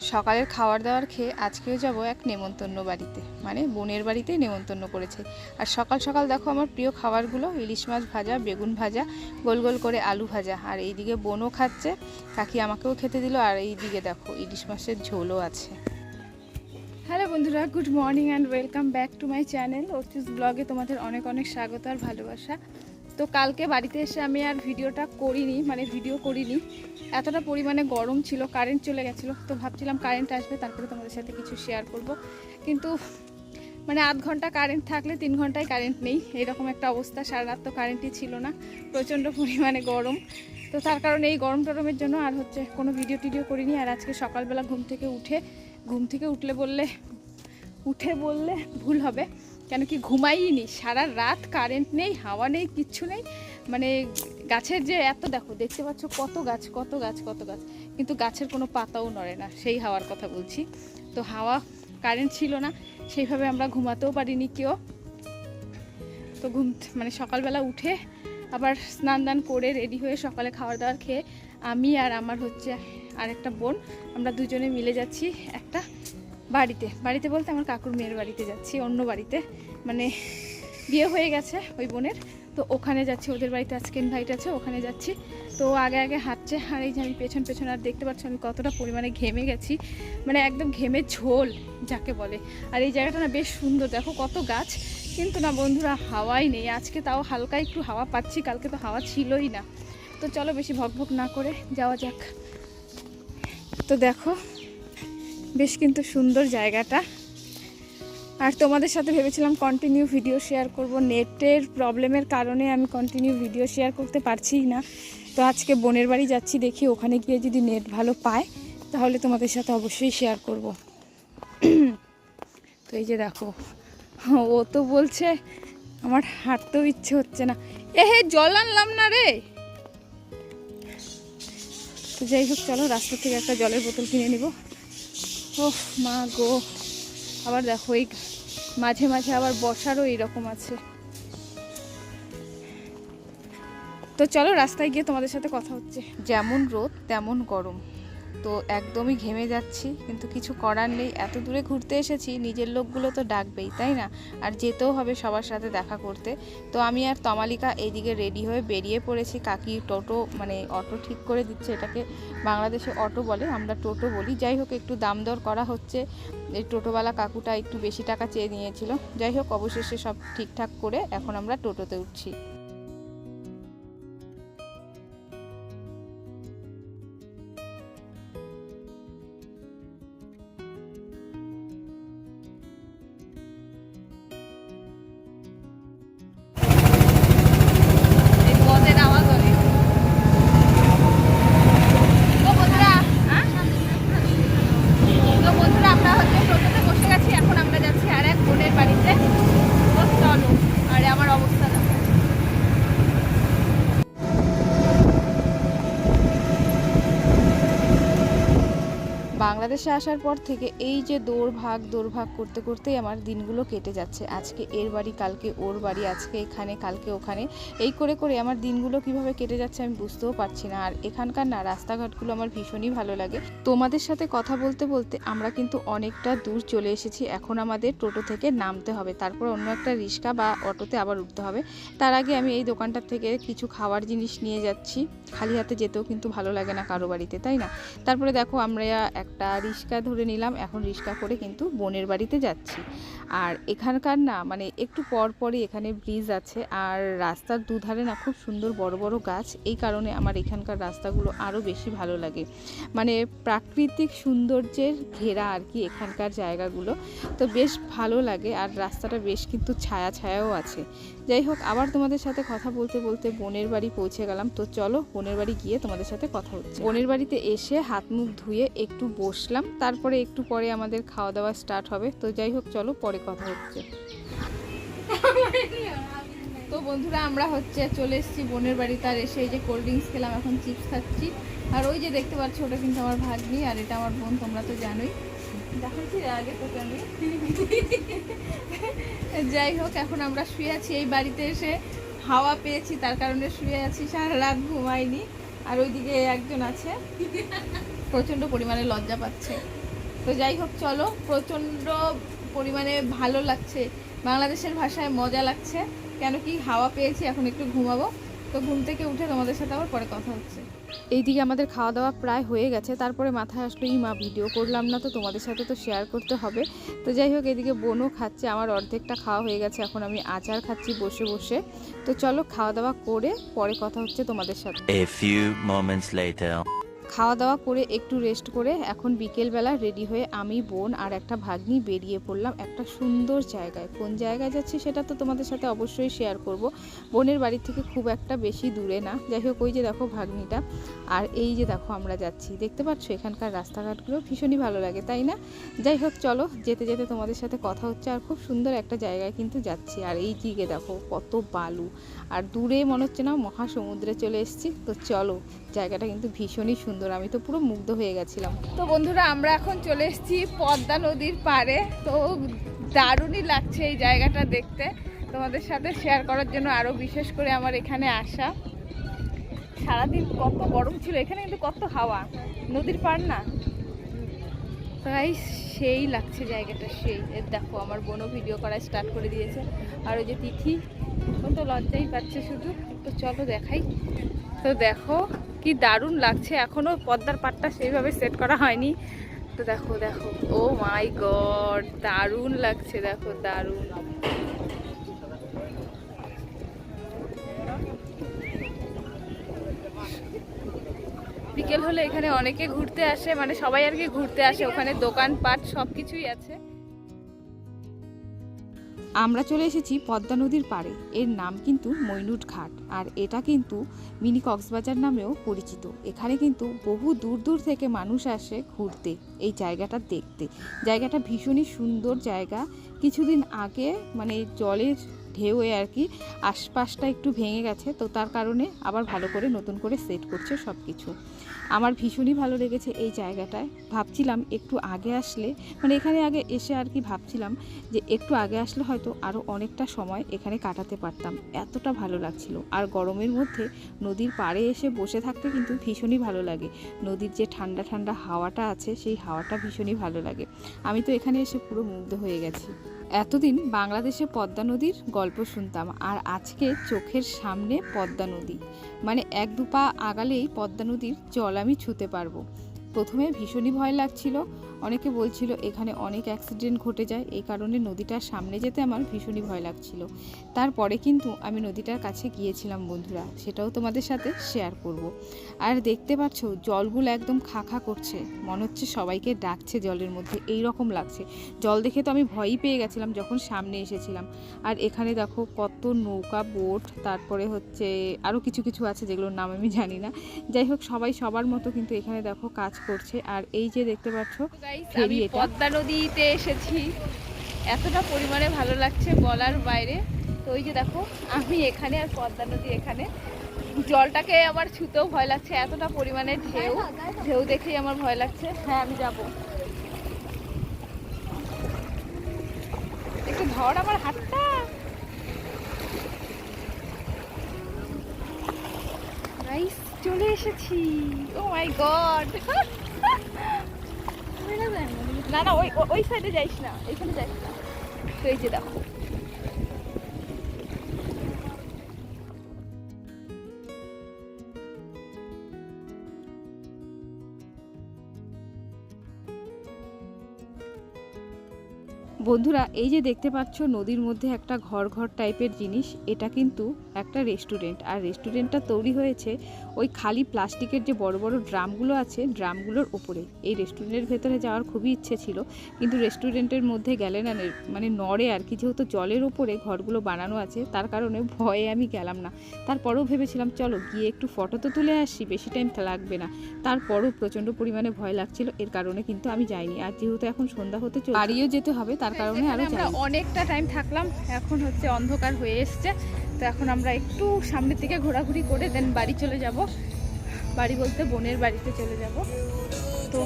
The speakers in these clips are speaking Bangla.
সকালের খাবার দাবার খেয়ে আজকেও যাব এক নেমন্তন্ন বাড়িতে। মানে বোনের বাড়িতেই নেমন্তন্ন করেছে। আর সকাল সকাল দেখো আমার প্রিয় খাবারগুলো, ইলিশ মাছ ভাজা, বেগুন ভাজা, গোল গোল করে আলু ভাজা। আর এইদিকে বোনও খাচ্ছে, কাকি আমাকেও খেতে দিল। আর এইদিকে দেখো ইলিশ মাছের ঝোলও আছে। হ্যালো বন্ধুরা, good morning and welcome back to my channel Archis ব্লগে তোমাদের অনেক অনেক স্বাগত আর ভালোবাসা। তো কালকে বাড়িতে এসে আমি আর ভিডিওটা করিনি মানে ভিডিও করিনি। এতটা পরিমাণে গরম ছিল কারেন্ট চলে গেছিল, তো ভাবছিলাম কারেন্ট আসবে, তারপরে তোমাদের সাথে কিছু শেয়ার করব। কিন্তু মানে আধ ঘণ্টা কারেন্ট থাকলে তিন ঘন্টায় কারেন্ট নেই, এরকম একটা অবস্থা সারা রাত তো কারেন্টই ছিল না, প্রচণ্ড পরিমাণে গরম। তো তার কারণে এই গরম টরমের জন্য আর হচ্ছে কোনো ভিডিও টিডিও করিনি, আর আজকে সকালবেলা ঘুম থেকে উঠে, ঘুম থেকে উঠলে বললে, উঠে বললে ভুল হবে। কেন কি ঘুমাইনি? সারা রাত কারেন্ট নেই, হাওয়া নেই, কিচ্ছু নেই। মানে গাছের যে এত দেখো, দেখতে পাচ্ছ কত গাছ কত গাছ কত গাছ। কিন্তু গাছের কোনো পাতাও নড়ে না, সেই হাওয়ার কথা বলছি। তো হাওয়া কারেন্ট ছিল না, সেইভাবে আমরা ঘুমাতেও পারিনি কেউ। তো ঘুম মানে সকালবেলা উঠে আবার স্নান দান করে রেডি হয়ে সকালে খাবার দাওয়ার খেয়ে আমি আর আমার হচ্ছে আরেকটা বোন, আমরা দুজনে মিলে যাচ্ছি একটা বাড়িতে। বাড়িতে বলতে আমার কাকুর মেয়ের বাড়িতে যাচ্ছি, অন্য বাড়িতে। মানে বিয়ে হয়ে গেছে ওই বোনের। তো ওখানে যাচ্ছি, ওদের বাড়িতে আজকে ইনভাইট আছে, ওখানে যাচ্ছি। তো আগে আগে হাঁটছে, আর এই যে আমি পেছন পেছন আর দেখতে পাচ্ছি আমি কতটা পরিমাণে ঘেমে গেছি। মানে একদম ঘেমে ঝোল, যাকে বলে। আর এই জায়গাটা না বেশ সুন্দর, দেখো কত গাছ। কিন্তু না বন্ধুরা, হাওয়াই নেই। আজকে তাও হালকা একটু হাওয়া পাচ্ছি, কালকে তো হাওয়া ছিলই না। তো চলো বেশি ভকভক না করে যাওয়া যাক। তো দেখো বেশ কিন্তু সুন্দর জায়গাটা। আর তোমাদের সাথে ভেবেছিলাম কন্টিনিউ ভিডিও শেয়ার করব। নেটের প্রবলেমের কারণে আমি কন্টিনিউ ভিডিও শেয়ার করতে পারছি না। তো আজকে বোনের বাড়ি যাচ্ছি, দেখি ওখানে গিয়ে যদি নেট ভালো পায়, তাহলে তোমাদের সাথে অবশ্যই শেয়ার করব। তো এই যে দেখো, ও তো বলছে, আমার হাঁটতেও ইচ্ছে হচ্ছে না। এ হে, জল আনলাম না রে। তো যাই হোক, চলো রাস্তা থেকে একটা জলের বোতল কিনে নিব। ও মা গো। আবার দেখো, এই মাঝে মাঝে আবার বসারও এইরকম আছে। তো চলো, রাস্তায় গিয়ে তোমাদের সাথে কথা হচ্ছে। যেমন রোদ, তেমন গরম। তো একদমই ঘেমে যাচ্ছি, কিন্তু কিছু করার নেই। এত দূরে ঘুরতে এসেছি, নিজের লোকগুলো তো ডাকবেই, তাই না? আর যেতেও হবে সবার সাথে দেখা করতে। তো আমি আর তমালিকা এইদিকে রেডি হয়ে বেরিয়ে পড়েছি। কাকি টোটো মানে অটো ঠিক করে দিচ্ছে এটাকে, বাংলাদেশে অটো বলে, আমরা টোটো বলি। যাই হোক, একটু দাম দর করা হচ্ছে। এই টোটোওয়ালা কাকুটা একটু বেশি টাকা চেয়ে নিয়েছিল। যাই হোক, অবশেষে সব ঠিকঠাক করে এখন আমরা টোটোতে উঠছি। বাংলাদেশে আসার পর থেকে এই যে দৌড়ভাগ দৌড়ভাগ করতে করতেই আমার দিনগুলো কেটে যাচ্ছে। আজকে এর বাড়ি, কালকে ওর বাড়ি, আজকে এখানে, কালকে ওখানে। এই করে করে আমার দিনগুলো কীভাবে কেটে যাচ্ছে আমি বুঝতেও পারছি না। আর এখানকার না, রাস্তাঘাটগুলো আমার ভীষণই ভালো লাগে। তোমাদের সাথে কথা বলতে বলতে আমরা কিন্তু অনেকটা দূর চলে এসেছি। এখন আমাদের টোটো থেকে নামতে হবে। তারপর অন্য একটা রিক্সা বা অটোতে আবার উঠতে হবে। তার আগে আমি এই দোকানটার থেকে কিছু খাওয়ার জিনিস নিয়ে যাচ্ছি। খালি হাতে যেতেও কিন্তু ভালো লাগে না কারও বাড়িতে, তাই না? তারপরে দেখো আমরা একটা রিক্সা ধরে নিলাম, এখন রিক্সা করে কিন্তু বোনের বাড়িতে যাচ্ছি। আর এখানকার না মানে একটু পর পরই এখানে ব্রিজ আছে, আর রাস্তার দুধারে না খুব সুন্দর বড় বড় গাছ, এই কারণে আমার এখানকার রাস্তাগুলো আরও বেশি ভালো লাগে। মানে প্রাকৃতিক সৌন্দর্যের ঘেরা আর কি এখানকার জায়গাগুলো, তো বেশ ভালো লাগে, আর রাস্তাটা বেশ কিন্তু ছায়া ছায়াও আছে। যাই হোক, আবার তোমাদের সাথে কথা বলতে বলতে বোনের বাড়ি পৌঁছে গেলাম, তো চলো বোনের বাড়ি গিয়ে তোমাদের সাথে কথা হচ্ছে। বোনের বাড়িতে এসে হাত মুখ ধুয়ে একটু বসলাম। তারপরে একটু পরে আমাদের খাওয়া দাওয়া স্টার্ট হবে। তো যাই হোক, চলো পরে কথা হচ্ছে। তো বন্ধুরা, আমরা হচ্ছে চলে এসেছি বোনের বাড়িতে। আর এসে এই যে কোল্ড ড্রিঙ্কস খেলাম, এখন চিপস খাচ্ছি। আর ওই যে দেখতে পাচ্ছ, ওটা কিন্তু আমার ভাগ্নি, আর এটা আমার বোন, তোমরা তো জানোই। আগে যাই হোক, এখন আমরা শুয়ে আছি। এই বাড়িতে এসে হাওয়া পেয়েছি, তার কারণে শুয়ে আছি। সারা রাত ঘুমাইনি। আর ওইদিকে একজন আছে। প্রচণ্ড পরিমাণে লজ্জা পাচ্ছে। তো যাই হোক, চলো, প্রচণ্ড পরিমাণে ভালো লাগছে। বাংলাদেশের ভাষায় মজা লাগছে। কেন কি হাওয়া পেয়েছি, এখন একটু ঘুমাবো। তো ঘুম থেকে উঠে তোমাদের সাথে আবার পরে কথা হচ্ছে। এইদিকে আমাদের খাওয়া দাওয়া প্রায় হয়ে গেছে। তারপরে মাথায় আসলো এই মা ভিডিও করলাম না তো তোমাদের সাথে তো শেয়ার করতে হবে। তো যাই হোক, এদিকে বোনও খাচ্ছে, আমার অর্ধেকটা খাওয়া হয়ে গেছে। এখন আমি আচার খাচ্ছি বসে বসে। তো চলো খাওয়া দাওয়া করে পরে কথা হচ্ছে তোমাদের সাথে। খাওয়া দাওয়া করে একটু রেস্ট করে এখন বিকেলবেলা রেডি হয়ে আমি, বোন আর একটা ভাগ্নি বেরিয়ে পড়লাম একটা সুন্দর জায়গায়। কোন জায়গায় যাচ্ছি সেটা তো তোমাদের সাথে অবশ্যই শেয়ার করব। বোনের বাড়ি থেকে খুব একটা বেশি দূরে না। যাই হোক, ওই যে দেখো ভাগ্নিটা। আর এই যে দেখো আমরা যাচ্ছি। দেখতে পাচ্ছ এখানকার রাস্তাঘাটগুলো ভীষণই ভালো লাগে, তাই না? যাই হোক, চলো যেতে যেতে তোমাদের সাথে কথা হচ্ছে আর খুব সুন্দর একটা জায়গায় কিন্তু যাচ্ছি। আর এই দিকে দেখো কত বালু। আর দূরে মনে হচ্ছে না মহাসমুদ্রে চলে এসেছি। তো চলো, জায়গাটা কিন্তু ভীষণই সুন্দর। আমি তো পুরো মুগ্ধ হয়ে গেছিলাম। তো বন্ধুরা, আমরা এখন চলে এসেছি পদ্মা নদীর পাড়ে। তো দারুণই লাগছে এই জায়গাটা দেখতে। তোমাদের সাথে শেয়ার করার জন্য আরও বিশেষ করে আমার এখানে আসা। সারাদিন কত গরম ছিল, এখানে কিন্তু কত হাওয়া। নদীর পাড় না? তাই সেই লাগছে জায়গাটা, সেই। এর দেখো, আমার বোনও ভিডিও করা স্টার্ট করে দিয়েছে। আর ওই যে তিথি, এখন তো লজ্জাই পাচ্ছে শুধু। তো চলো দেখাই। তো দেখো কি দারুণ লাগছে। এখনও পদ্মার পাটটা সেইভাবে সেট করা হয়নি। তো দেখো দেখো। ও মাই গড দারুণ লাগছে, দেখো, দারুণ। বিকেল হলে এখানে অনেকে ঘুরতে আসে মানে সবাই আর কি ঘুরতে আসে। ওখানে দোকানপাট সব কিছুই আছে। আমরা চলে এসেছি পদ্মা নদীর পাড়ে। এর নাম কিন্তু মৈনুট ঘাট। আর এটা কিন্তু মিনি কক্সবাজার নামেও পরিচিত। এখানে কিন্তু বহু দূর দূর থেকে মানুষ আসে ঘুরতে, এই জায়গাটা দেখতে। জায়গাটা ভীষণই সুন্দর জায়গা। কিছুদিন আগে মানে জলের ঢেউয়ে আর কি আশপাশটা একটু ভেঙে গেছে, তো তার কারণে আবার ভালো করে নতুন করে সেট করছে সব কিছু আমার ভীষণই ভালো লেগেছে এই জায়গাটায়। ভাবছিলাম একটু আগে আসলে মানে এখানে আগে এসে আর কি ভাবছিলাম যে একটু আগে আসলে হয়তো আরও অনেকটা সময় এখানে কাটাতে পারতাম। এতটা ভালো লাগছিল। আর গরমের মধ্যে নদীর পাড়ে এসে বসে থাকতে কিন্তু ভীষণই ভালো লাগে। নদীর যে ঠান্ডা ঠান্ডা হাওয়াটা আছে, সেই হাওয়াটা ভীষণই ভালো লাগে। আমি তো এখানে এসে পুরো মুগ্ধ হয়ে গেছি। এতদিন বাংলাদেশে পদ্মা নদীর গল্প শুনতাম আর আজকে চোখের সামনে পদ্মা নদী। মানে এক দু পা আগালেই পদ্মা নদীর জল আমি ছুঁতে পারব। প্রথমে ভীষণই ভয় লাগছিল অনেকে বলছিল, এখানে অনেক অ্যাক্সিডেন্ট ঘটে যায়, এই কারণে নদীটার সামনে যেতে আমার ভীষণই ভয় লাগছিল। তারপরে কিন্তু আমি নদীটার কাছে গিয়েছিলাম, বন্ধুরা। সেটাও তোমাদের সাথে শেয়ার করব। আর দেখতে পাচ্ছ, জলগুলো একদম খা খা করছে। মনে হচ্ছে সবাইকে ডাকছে জলের মধ্যে এই রকম লাগছে। জল দেখে তো আমি ভয়ই পেয়ে গেছিলাম যখন সামনে এসেছিলাম। আর এখানে দেখো কত নৌকা, বোট, তারপরে হচ্ছে আরও কিছু কিছু আছে যেগুলোর নাম আমি জানি না। যাই হোক, সবাই সবার মতো কিন্তু এখানে দেখো কাজ করছে। আর এই যে দেখতে পাচ্ছ আমি পদ্মা নদীতে এসেছি। এতটা পরিমাণে ভালো লাগছে বলার বাইরে। তো ওই যে দেখো আমি এখানে আর পদ্মা নদী এখানে। জলটাকে আমার ছুতেও ভয় লাগছে এতটা পরিমাণে ঢেউ। ঢেউ দেখেই আমার ভয় লাগছে। হ্যাঁ আমি যাব। একটু ধর আমার হাতটা। চলে এসেছি। ও মাই গড না না, ওই ওই সাইডে যাইস না এইখানে যাইস না। তো এই যে দেখো বন্ধুরা, এই যে দেখতে পাচ্ছ নদীর মধ্যে একটা ঘর ঘর টাইপের জিনিস, এটা কিন্তু একটা রেস্টুরেন্ট আর রেস্টুরেন্টটা তৈরি হয়েছে ওই খালি প্লাস্টিকের যে বড় বড় ড্রামগুলো আছে ড্রামগুলোর ওপরে এই রেস্টুরেন্টের ভেতরে যাওয়ার খুবই ইচ্ছে ছিল কিন্তু রেস্টুরেন্টের মধ্যে গেলে না মানে নড়ে আর কি যেহেতু জলের ওপরে ঘরগুলো বানানো আছে তার কারণে ভয়ে আমি গেলাম না। তারপরেও ভেবেছিলাম চলো গিয়ে একটু ফটো তো তুলে আসি বেশি টাইম লাগবে না। তারপরও প্রচণ্ড পরিমাণে ভয় লাগছিল এর কারণে কিন্তু আমি যাইনি। আর যেহেতু এখন সন্ধ্যা হতে চলে বাড়িও যেতে হবে তার কারণে আরও আমরা অনেকটা টাইম থাকলাম এখন হচ্ছে অন্ধকার হয়ে এসছে। তো এখন আমরা একটু সামনের দিকে ঘোরাঘুরি করে দেন বাড়ি চলে যাব। বাড়ি বলতে বোনের বাড়িতে চলে যাব। তো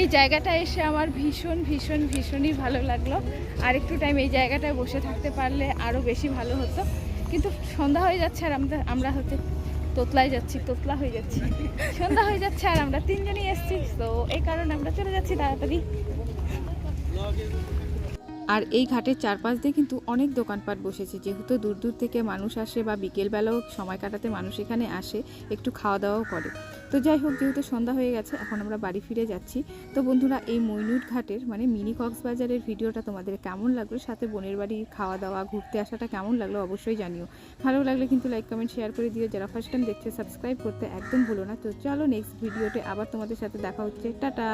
এই জায়গাটা এসে আমার ভীষণ ভীষণ, ভীষণই ভালো লাগল। আর একটু টাইম এই জায়গাটায় বসে থাকতে পারলে আরও বেশি ভালো হতো। কিন্তু সন্ধ্যা হয়ে যাচ্ছে আর আমরা আমরা হচ্ছে তোতলায় যাচ্ছি, তোতলা হয়ে যাচ্ছি। সন্ধ্যা হয়ে যাচ্ছে আর আমরা তিনজনই এসেছি। তো এই কারণে আমরা চলে যাচ্ছি তাড়াতাড়ি। আর এই ঘাটের চারপাশ দিয়ে কিন্তু অনেক দোকানপাট বসেছে। যেহেতু দূর দূর থেকে মানুষ আসে বা বিকেলবেলাও সময় কাটাতে মানুষ এখানে আসে, একটু খাওয়া দাওয়াও করে। তো যাই হোক, যেহেতু সন্ধ্যা হয়ে গেছে, এখন আমরা বাড়ি ফিরে যাচ্ছি। তো বন্ধুরা, এই মইনুট ঘাটের মানে মিনি কক্সবাজারের ভিডিওটা তোমাদের কেমন লাগল? সাথে বোনের বাড়ি খাওয়া দাওয়া ঘুরতে আসাটা কেমন লাগল অবশ্যই জানিও। ভালো লাগলে কিন্তু লাইক কমেন্ট শেয়ার করে দিও। যারা ফার্স্ট টাইম দেখছে সাবস্ক্রাইব করতে একদম ভুলো না। তো চলো নেক্সট ভিডিওতে আবার তোমাদের সাথে দেখা হচ্ছে। টাটা!